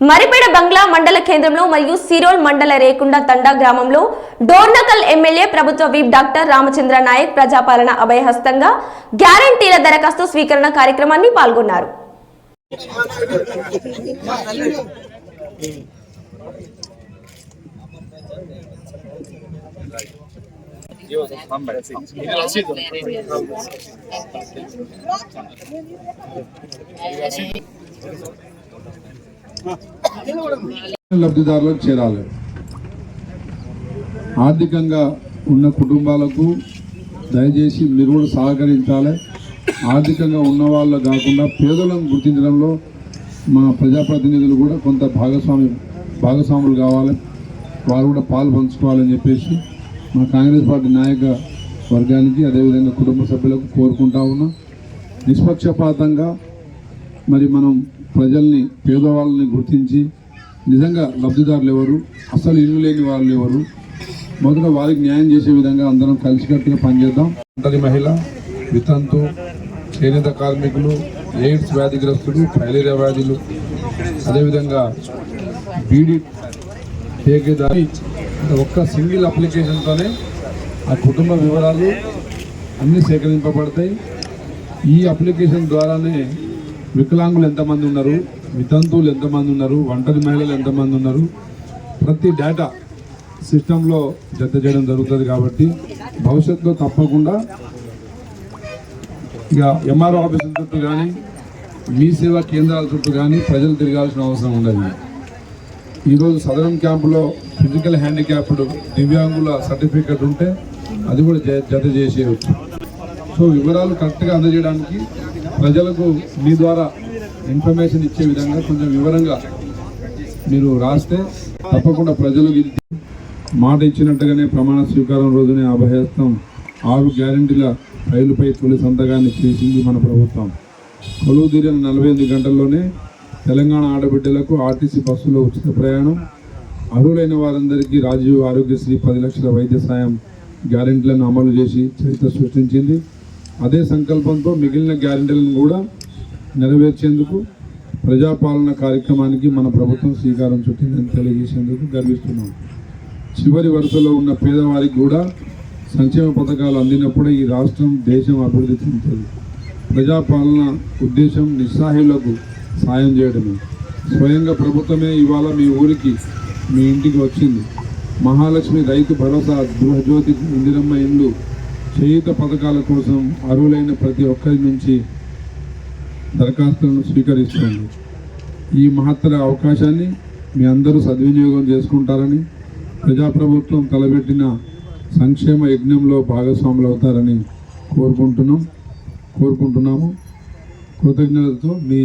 మరిపేడ బంగ్లా మండల కేంద్రంలో మరియు సిరోల్ మండల రేకుండ తండా గ్రామంలో డోర్నకల్ ఎమ్మెల్యే ప్రభుత్వ వీప్ డాక్టర్ రామచంద్ర నాయక్ ప్రజాపాలన అభయహస్తంగా గ్యారంటీల దరఖాస్తు స్వీకరణ కార్యక్రమాన్ని పాల్గొన్నారు. లబ్ధిదారులకు చేరాలి. ఆర్థికంగా ఉన్న కుటుంబాలకు దయచేసి మీరు కూడా సహకరించాలి. ఆర్థికంగా ఉన్న వాళ్ళు కాకుండా పేదలను గుర్తించడంలో మా ప్రజాప్రతినిధులు కూడా కొంత భాగస్వామి భాగస్వాములు కావాలి. వారు కూడా పాలు పంచుకోవాలని చెప్పేసి మా కాంగ్రెస్ పార్టీ నాయక వర్గానికి అదేవిధంగా కుటుంబ సభ్యులకు కోరుకుంటా ఉన్నా. నిష్పక్షపాతంగా మరి మనం ప్రజల్ని పేదవాళ్ళని గుర్తించి నిజంగా లబ్ధిదారులు ఎవరు అసలు ఇల్లు లేని వాళ్ళు ఎవరు మొదట వారికి న్యాయం చేసే విధంగా అందరం కలిసికట్టుగా పనిచేద్దాం. ఒంటరి మహిళ వితంతు చేనేత కార్మికులు ఎయిడ్స్ వ్యాధిగ్రస్తులు ఫైలేరియా వ్యాధులు అదేవిధంగా బీడీ టేకేదారి ఒక్క సింగిల్ అప్లికేషన్తోనే ఆ కుటుంబ వివరాలు అన్నీ సేకరింపబడతాయి. ఈ అప్లికేషన్ ద్వారానే వికలాంగులు ఎంతమంది ఉన్నారు? వితంతువులు ఎంతమంది ఉన్నారు? ఒంటరి మహిళలు ఎంతమంది ఉన్నారు? ప్రతి డేటా సిస్టంలో జత చేయడం జరుగుతుంది కాబట్టి భవిష్యత్తులో తప్పకుండా ఇక ఎంఆర్ఓ ఆఫీసుల చుట్టూ కానీ మీ సేవా కేంద్రాల చుట్టూ కానీ ప్రజలు తిరగాల్సిన అవసరం ఉండదు. ఈరోజు సదరం క్యాంపులో ఫిజికల్ హ్యాండిక్యాప్డ్ దివ్యాంగుల సర్టిఫికెట్ ఉంటే అది కూడా జ- జత చేసేయచ్చు. సో వివరాలు కరెక్ట్గా అందజేయడానికి ప్రజలకు మీ ద్వారా ఇన్ఫర్మేషన్ ఇచ్చే విధంగా కొంచెం వివరంగా మీరు రాస్తే తప్పకుండా ప్రజలు మాట ఇచ్చినట్టుగానే ప్రమాణ స్వీకారం రోజునే అభయస్తం ఆరు గ్యారంటీల రైలుపై తొలి సంతకాన్ని చేసింది మన ప్రభుత్వం. కొలువు తీరిన నలభై ఎనిమిది గంటల్లోనే తెలంగాణ ఆడబిడ్డలకు ఆర్టీసీ బస్సులో ఉచిత ప్రయాణం. అర్హులైన వారందరికీ రాజీవ్ ఆరోగ్యశ్రీ పది లక్షల వైద్య సాయం గ్యారెంటీలను అమలు చేసి చరిత్ర సృష్టించింది. అదే సంకల్పంతో మిగిలిన గ్యారెంటీలను కూడా నెరవేర్చేందుకు ప్రజాపాలన కార్యక్రమానికి మన ప్రభుత్వం శ్రీకారం చుట్టిందని తెలియజేసేందుకు గర్విస్తున్నాం. చివరి వరుసలో ఉన్న పేదవారికి కూడా సంక్షేమ పథకాలు అందినప్పుడే ఈ రాష్ట్రం దేశం అభివృద్ధి చెందుతుంది. ప్రజాపాలన ఉద్దేశం నిస్సాహులకు సాయం చేయడమే. స్వయంగా ప్రభుత్వమే ఇవాళ మీ ఊరికి మీ ఇంటికి వచ్చింది. మహాలక్ష్మి రైతు భరోసా గృహజ్యోతి ఇందిరమ్మ ఇండ్లు చేయూత పథకాల కోసం అర్హులైన ప్రతి ఒక్కరి నుంచి దరఖాస్తులను స్వీకరిస్తుంది. ఈ మహత్తర అవకాశాన్ని మీ అందరూ సద్వినియోగం చేసుకుంటారని ప్రజాప్రభుత్వం తలపెట్టిన సంక్షేమ యజ్ఞంలో భాగస్వాములు అవుతారని కోరుకుంటున్నాం కోరుకుంటున్నాము. కృతజ్ఞతతో మీ